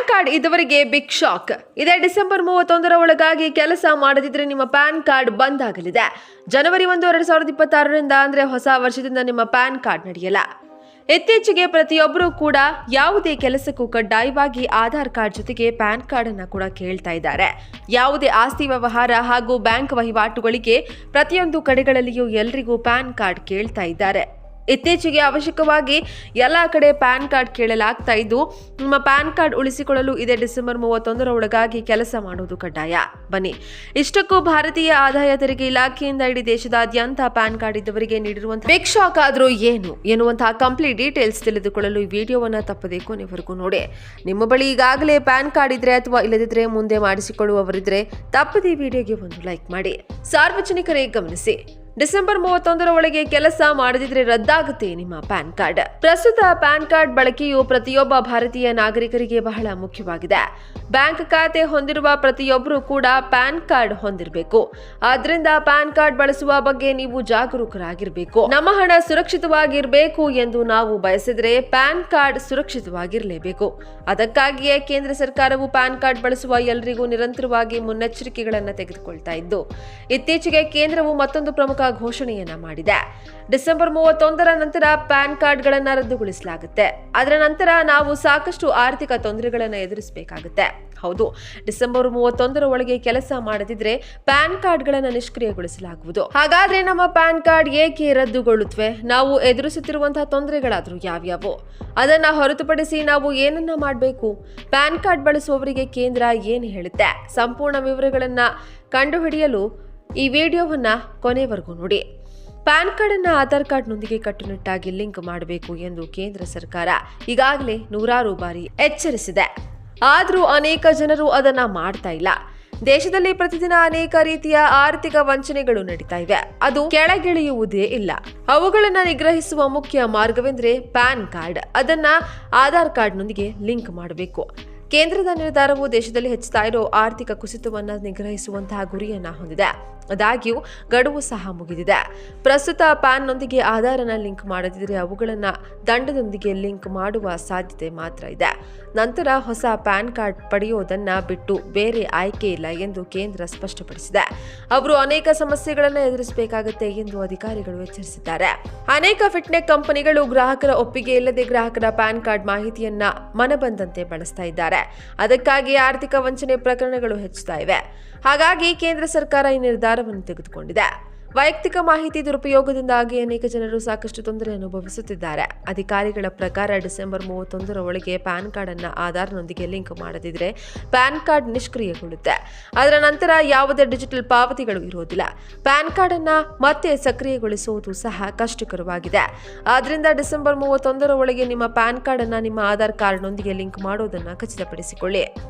PAN card ಇದುವರೆಗೆ big shock. ಇದೇ December ಮೂವತ್ತೊಂದರ ಒಳಗಾಗಿ ಕೆಲಸ ಮಾಡದಿದ್ರೆ ನಿಮ್ಮ ಪ್ಯಾನ್ ಕಾರ್ಡ್ ಬಂದ್ ಆಗಲಿದೆ ಜನವರಿ ಒಂದು, ಎರಡ್ ಸಾವಿರದ ಇಪ್ಪತ್ತಾರರಿಂದ ಅಂದ್ರೆ ಹೊಸ ವರ್ಷದಿಂದ ನಿಮ್ಮ ಪ್ಯಾನ್ ಕಾರ್ಡ್ ನಡೆಯಲ್ಲ. ಇತ್ತೀಚೆಗೆ ಪ್ರತಿಯೊಬ್ಬರೂ ಕೂಡ ಯಾವುದೇ ಕೆಲಸಕ್ಕೂ ಕಡ್ಡಾಯವಾಗಿ ಆಧಾರ್ ಕಾರ್ಡ್ ಜೊತೆಗೆ ಪ್ಯಾನ್ ಕಾರ್ಡ್ ಅನ್ನ ಕೂಡ ಕೇಳ್ತಾ ಇದ್ದಾರೆ. ಯಾವುದೇ ಆಸ್ತಿ ವ್ಯವಹಾರ ಹಾಗೂ ಬ್ಯಾಂಕ್ ವಹಿವಾಟುಗಳಿಗೆ ಪ್ರತಿಯೊಂದು ಕಡೆಗಳಲ್ಲಿಯೂ ಎಲ್ರಿಗೂ ಪ್ಯಾನ್ ಕಾರ್ಡ್ ಕೇಳ್ತಾ ಇದ್ದಾರೆ. ಇತ್ತೀಚೆಗೆ ಅವಶ್ಯಕವಾಗಿ ಎಲ್ಲ ಕಡೆ ಪ್ಯಾನ್ ಕಾರ್ಡ್ ಕೇಳಲಾಗ್ತಾ ಇದ್ದು, ನಿಮ್ಮ ಪ್ಯಾನ್ ಕಾರ್ಡ್ ಉಳಿಸಿಕೊಳ್ಳಲು ಇದೇ ಡಿಸೆಂಬರ್ ಮೂವತ್ತೊಂದರ ಒಳಗಾಗಿ ಕೆಲಸ ಮಾಡುವುದು ಕಡ್ಡಾಯ. ಬನ್ನಿ. ಇಷ್ಟಕ್ಕೂ ಭಾರತೀಯ ಆದಾಯ ತೆರಿಗೆ ಇಲಾಖೆಯಿಂದ ಇಡೀ ದೇಶದಾದ್ಯಂತ ಪ್ಯಾನ್ ಕಾರ್ಡ್ ಇದ್ದವರಿಗೆ ನೀಡಿರುವಂತಹ ಆದರೂ ಏನು ಎನ್ನುವಂತಹ ಕಂಪ್ಲೀಟ್ ಡೀಟೇಲ್ಸ್ ತಿಳಿದುಕೊಳ್ಳಲು ಈ ವಿಡಿಯೋವನ್ನು ತಪ್ಪದೆ ಕೊನೆವರೆಗೂ ನೋಡಿ. ನಿಮ್ಮ ಬಳಿ ಈಗಾಗಲೇ ಪ್ಯಾನ್ ಕಾರ್ಡ್ ಇದ್ರೆ ಅಥವಾ ಇಲ್ಲದಿದ್ರೆ ಮುಂದೆ ಮಾಡಿಸಿಕೊಳ್ಳುವವರಿದ್ರೆ ತಪ್ಪದೆ ವಿಡಿಯೋಗೆ ಒಂದು ಲೈಕ್ ಮಾಡಿ. ಸಾರ್ವಜನಿಕರೇ ಗಮನಿಸಿ. ಡಿಸೆಂಬರ್ ಮೂವತ್ತೊಂದರ ಒಳಗೆ ಕೆಲಸ ಮಾಡದಿದ್ರೆ ರದ್ದಾಗುತ್ತೆ ನಿಮ್ಮ ಪ್ಯಾನ್ ಕಾರ್ಡ್. ಪ್ರಸ್ತುತ ಪ್ಯಾನ್ ಕಾರ್ಡ್ ಬಳಕೆಯು ಪ್ರತಿಯೊಬ್ಬ ಭಾರತೀಯ ನಾಗರಿಕರಿಗೆ ಬಹಳ ಮುಖ್ಯವಾಗಿದೆ. ಬ್ಯಾಂಕ್ ಖಾತೆ ಹೊಂದಿರುವ ಪ್ರತಿಯೊಬ್ಬರು ಕೂಡ ಪ್ಯಾನ್ ಕಾರ್ಡ್ ಹೊಂದಿರಬೇಕು. ಆದ್ರಿಂದ ಪ್ಯಾನ್ ಕಾರ್ಡ್ ಬಳಸುವ ಬಗ್ಗೆ ನೀವು ಜಾಗರೂಕರಾಗಿರಬೇಕು. ನಮ್ಮ ಹಣ ಸುರಕ್ಷಿತವಾಗಿರಬೇಕು ಎಂದು ನಾವು ಬಯಸಿದ್ರೆ ಪ್ಯಾನ್ ಕಾರ್ಡ್ ಸುರಕ್ಷಿತವಾಗಿರಲೇಬೇಕು. ಅದಕ್ಕಾಗಿಯೇ ಕೇಂದ್ರ ಸರ್ಕಾರವು ಪ್ಯಾನ್ ಕಾರ್ಡ್ ಬಳಸುವ ಎಲ್ಲರಿಗೂ ನಿರಂತರವಾಗಿ ಮುನ್ನೆಚ್ಚರಿಕೆಗಳನ್ನು ತೆಗೆದುಕೊಳ್ತಾ ಇದ್ದು, ಇತ್ತೀಚೆಗೆ ಕೇಂದ್ರವು ಮತ್ತೊಂದು ಪ್ರಮುಖ ಘೋಷಣೆಯನ್ನ ಮಾಡಿದೆ. ಡಿಸೆಂಬರ್ ಮೂವತ್ತೊಂದರ ನಂತರ ಪ್ಯಾನ್ ಕಾರ್ಡ್ಗಳನ್ನ ರದ್ದುಗೊಳಿಸಲಾಗುತ್ತೆ. ಅದರ ನಂತರ ನಾವು ಸಾಕಷ್ಟು ಆರ್ಥಿಕ ತೊಂದರೆಗಳನ್ನು ಎದುರಿಸಬೇಕಾಗುತ್ತೆ. ಹೌದು, ಡಿಸೆಂಬರ್ ಮೂವತ್ತೊಂದರ ಒಳಗೆ ಕೆಲಸ ಮಾಡದಿದ್ರೆ ಪ್ಯಾನ್ ಕಾರ್ಡ್ಗಳನ್ನು ನಿಷ್ಕ್ರಿಯಗೊಳಿಸಲಾಗುವುದು. ಹಾಗಾದ್ರೆ ನಮ್ಮ ಪ್ಯಾನ್ ಕಾರ್ಡ್ ಏಕೆ ರದ್ದುಗೊಳ್ಳುತ್ತವೆ ನಾವು ಎದುರಿಸುತ್ತಿರುವಂತಹ ತೊಂದರೆಗಳಾದ್ರೂ ಯಾವ್ಯಾವು? ಅದನ್ನ ಹೊರತುಪಡಿಸಿ ನಾವು ಏನನ್ನ ಮಾಡಬೇಕು? ಪ್ಯಾನ್ ಕಾರ್ಡ್ ಬಳಸುವವರಿಗೆ ಕೇಂದ್ರ ಏನು ಹೇಳುತ್ತೆ? ಸಂಪೂರ್ಣ ವಿವರಗಳನ್ನ ಕಂಡುಹಿಡಿಯಲು ಈ ವಿಡಿಯೋವನ್ನ ಕೊನೆವರೆಗೂ ನೋಡಿ. ಪ್ಯಾನ್ ಕಾರ್ಡ್ ಅನ್ನು ಆಧಾರ್ ಕಾರ್ಡ್ನೊಂದಿಗೆ ಕಟ್ಟುನಿಟ್ಟಾಗಿ ಲಿಂಕ್ ಮಾಡಬೇಕು ಎಂದು ಕೇಂದ್ರ ಸರ್ಕಾರ ಈಗಾಗಲೇ ನೂರಾರು ಬಾರಿ ಎಚ್ಚರಿಸಿದೆ. ಆದರೂ ಅನೇಕ ಜನರು ಅದನ್ನ ಮಾಡ್ತಾ ಇಲ್ಲ. ದೇಶದಲ್ಲಿ ಪ್ರತಿದಿನ ಅನೇಕ ರೀತಿಯ ಆರ್ಥಿಕ ವಂಚನೆಗಳು ನಡೀತಾ ಇವೆ. ಅದು ಕೆಳಗಿಳಿಯುವುದೇ ಇಲ್ಲ. ಅವುಗಳನ್ನು ನಿಗ್ರಹಿಸುವ ಮುಖ್ಯ ಮಾರ್ಗವೆಂದರೆ ಪ್ಯಾನ್ ಕಾರ್ಡ್. ಅದನ್ನ ಆಧಾರ್ ಕಾರ್ಡ್ನೊಂದಿಗೆ ಲಿಂಕ್ ಮಾಡಬೇಕು. ಕೇಂದ್ರದ ನಿರ್ಧಾರವು ದೇಶದಲ್ಲಿ ಹೆಚ್ಚುತ್ತಾ ಇರೋ ಆರ್ಥಿಕ ಕುಸಿತವನ್ನು ನಿಗ್ರಹಿಸುವಂತಹ ಗುರಿಯನ್ನ ಹೊಂದಿದೆ. ಆದಾಗ್ಯೂ ಗಡುವು ಸಹ ಮುಗಿದಿದೆ. ಪ್ರಸ್ತುತ ಪ್ಯಾನ್ನೊಂದಿಗೆ ಆಧಾರನ ಲಿಂಕ್ ಮಾಡದಿದ್ದರೆ ಅವುಗಳನ್ನು ದಂಡದೊಂದಿಗೆ ಲಿಂಕ್ ಮಾಡುವ ಸಾಧ್ಯತೆ ಮಾತ್ರ ಇದೆ. ನಂತರ ಹೊಸ ಪ್ಯಾನ್ ಕಾರ್ಡ್ ಪಡೆಯೋದನ್ನ ಬಿಟ್ಟು ಬೇರೆ ಆಯ್ಕೆ ಇಲ್ಲ ಎಂದು ಕೇಂದ್ರ ಸ್ಪಷ್ಟಪಡಿಸಿದೆ. ಅವರು ಅನೇಕ ಸಮಸ್ಯೆಗಳನ್ನು ಎದುರಿಸಬೇಕಾಗುತ್ತೆ ಎಂದು ಅಧಿಕಾರಿಗಳು ಎಚ್ಚರಿಸಿದ್ದಾರೆ. ಅನೇಕ ಫಿಟ್ನೆಸ್ ಕಂಪನಿಗಳು ಗ್ರಾಹಕರ ಒಪ್ಪಿಗೆ ಇಲ್ಲದೆ ಗ್ರಾಹಕರ ಪ್ಯಾನ್ ಕಾರ್ಡ್ ಮಾಹಿತಿಯನ್ನ ಮನಬಂದಂತೆ ಬಳಸ್ತಾ ಇದ್ದಾರೆ. ಅದಕ್ಕಾಗಿ ಆರ್ಥಿಕ ವಂಚನೆ ಪ್ರಕರಣಗಳು ಹೆಚ್ಚುತ್ತಾ ಇವೆ. ಹಾಗಾಗಿ ಕೇಂದ್ರ ಸರ್ಕಾರ ಈ ನಿರ್ಧಾರವನ್ನು ತೆಗೆದುಕೊಂಡಿದೆ. ವೈಯಕ್ತಿಕ ಮಾಹಿತಿ ದುರುಪಯೋಗದಿಂದಾಗಿ ಅನೇಕ ಜನರು ಸಾಕಷ್ಟು ತೊಂದರೆ ಅನುಭವಿಸುತ್ತಿದ್ದಾರೆ. ಅಧಿಕಾರಿಗಳ ಪ್ರಕಾರ ಡಿಸೆಂಬರ್ ಮೂವತ್ತೊಂದರ ಒಳಗೆ ಪ್ಯಾನ್ ಕಾರ್ಡ್ ಅನ್ನ ಆಧಾರ್ನೊಂದಿಗೆ ಲಿಂಕ್ ಮಾಡದಿದ್ರೆ ಪ್ಯಾನ್ ಕಾರ್ಡ್ ನಿಷ್ಕ್ರಿಯಗೊಳ್ಳುತ್ತೆ. ಅದರ ನಂತರ ಯಾವುದೇ ಡಿಜಿಟಲ್ ಪಾವತಿಗಳು ಇರೋದಿಲ್ಲ. ಪ್ಯಾನ್ ಕಾರ್ಡ್ ಅನ್ನ ಮತ್ತೆ ಸಕ್ರಿಯಗೊಳಿಸುವುದು ಸಹ ಕಷ್ಟಕರವಾಗಿದೆ. ಆದ್ರಿಂದ ಡಿಸೆಂಬರ್ ಮೂವತ್ತೊಂದರ ಒಳಗೆ ನಿಮ್ಮ ಪ್ಯಾನ್ ಕಾರ್ಡ್ ಅನ್ನ ನಿಮ್ಮ ಆಧಾರ್ ಕಾರ್ಡ್ನೊಂದಿಗೆ ಲಿಂಕ್ ಮಾಡೋದನ್ನ ಖಚಿತಪಡಿಸಿಕೊಳ್ಳಿ.